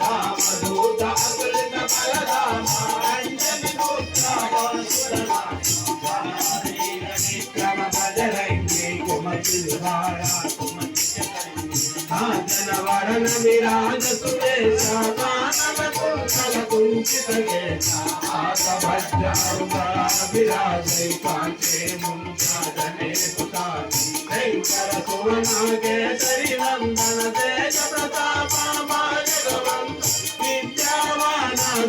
Ramaduta అతులిత Balarama Anjani విరాజ సురేశ కుంచిత విరాజై ముంచాదనే Shankara సువనాగేశ్వరి Nandana Teja Pratapa జగవంత